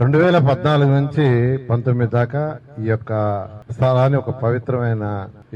రెండు వేల పద్నాలుగు నుంచి పంతొమ్మిది దాకా ఈ యొక్క స్థలాన్ని ఒక పవిత్రమైన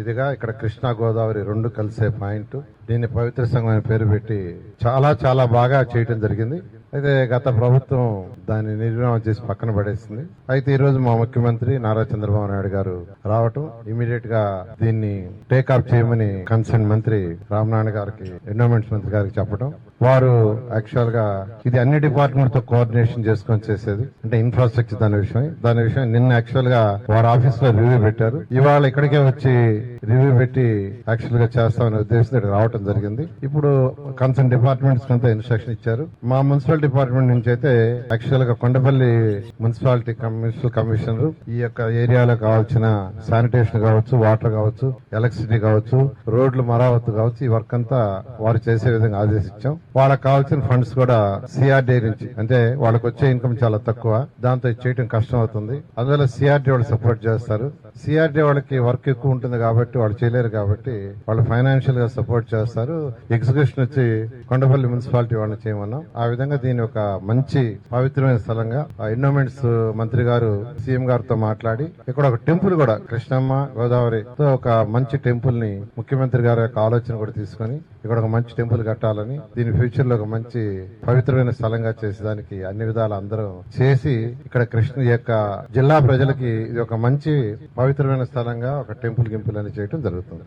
ఇదిగా ఇక్కడ కృష్ణా గోదావరి రెండు కలిసే పాయింట్. దీన్ని పవిత్ర సంఘం పేరు పెట్టి చాలా చాలా బాగా చేయటం జరిగింది. అయితే గత ప్రభుత్వం దాన్ని నిర్మాణం చేసి పక్కన పడేసింది. అయితే ఈ రోజు మా ముఖ్యమంత్రి నారా చంద్రబాబు నాయుడు గారు రావటం ఇమీడియట్గా దీన్ని టేకాఫ్ చేయమని కన్సర్న్ మంత్రి రామనారాయణ గారికి ఎన్విరాన్మెంట్ మంత్రి గారికి చెప్పడం వారు యాక్చువల్గా ఇది అన్ని డిపార్ట్మెంట్తో కోఆర్డినేషన్ చేసుకొని చేసేది అంటే ఇన్ఫ్రాస్ట్రక్చర్ దాని విషయం దాని విషయం నిన్న యాక్చువల్గా వారి ఆఫీస్లో రివ్యూ పెట్టారు. ఇవాళ ఇక్కడికే వచ్చి రివ్యూ పెట్టి యాక్చువల్గా చేస్తామనే ఉద్దేశంతో రావడం జరిగింది. ఇప్పుడు కన్సర్న్ డిపార్ట్మెంట్స్ అంతా ఇన్స్ట్రక్షన్ ఇచ్చారు. మా మున్సిపల్ డిపార్ట్మెంట్ నుంచి అయితే యాక్చువల్గా కొండపల్లి మున్సిపాలిటీ మున్సిపల్ కమిషనర్ ఈ యొక్క ఏరియాలో కావాల్సిన శానిటేషన్ కావచ్చు వాటర్ కావచ్చు ఎలక్ట్రిసిటీ కావచ్చు రోడ్లు మరావత్ కావచ్చు ఈ వర్క్ అంతా వారు చేసే విధంగా ఆదేశించాం. వాళ్ళకి కావాల్సిన ఫండ్స్ కూడా సిఆర్డీ నుంచి అంటే వాళ్ళకి వచ్చే ఇన్కమ్ చాలా తక్కువ. దాంతో చేయడం కష్టం అవుతుంది అందువల్ల సిఆర్డీ వాళ్ళు సపోర్ట్ చేస్తారు. సిఆర్డీ వాళ్ళకి వర్క్ ఎక్కువ ఉంటుంది కాబట్టి వాళ్ళు చేయలేరు కాబట్టి వాళ్ళు ఫైనాన్షియల్గా సపోర్ట్ చేస్తారు. ఎగ్జిక్యూషన్ వచ్చి కొండపల్లి మున్సిపాలిటీ వాళ్ళని చేయమన్నాం. ఆ విధంగా దీని ఒక మంచి పవిత్రమైన స్థలంగా ఎన్నోమెంట్స్ మంత్రి గారు సీఎం గారితో మాట్లాడి ఇక్కడ ఒక టెంపుల్ కూడా కృష్ణమ్మ గోదావరి తో ఒక మంచి టెంపుల్ని ముఖ్యమంత్రి గారి యొక్క ఆలోచన కూడా తీసుకొని ఇక్కడ ఒక మంచి టెంపుల్ కట్టాలని దీని ఫ్యూచర్లో ఒక మంచి పవిత్రమైన స్థలంగా చేసేదానికి అన్ని విధాలు అందరూ చేసి ఇక్కడ కృష్ణ యొక్క జిల్లా ప్రజలకి ఇది ఒక మంచి పవిత్రమైన స్థలంగా ఒక టెంపుల్ గింపుల్ అని చేయడం జరుగుతుంది.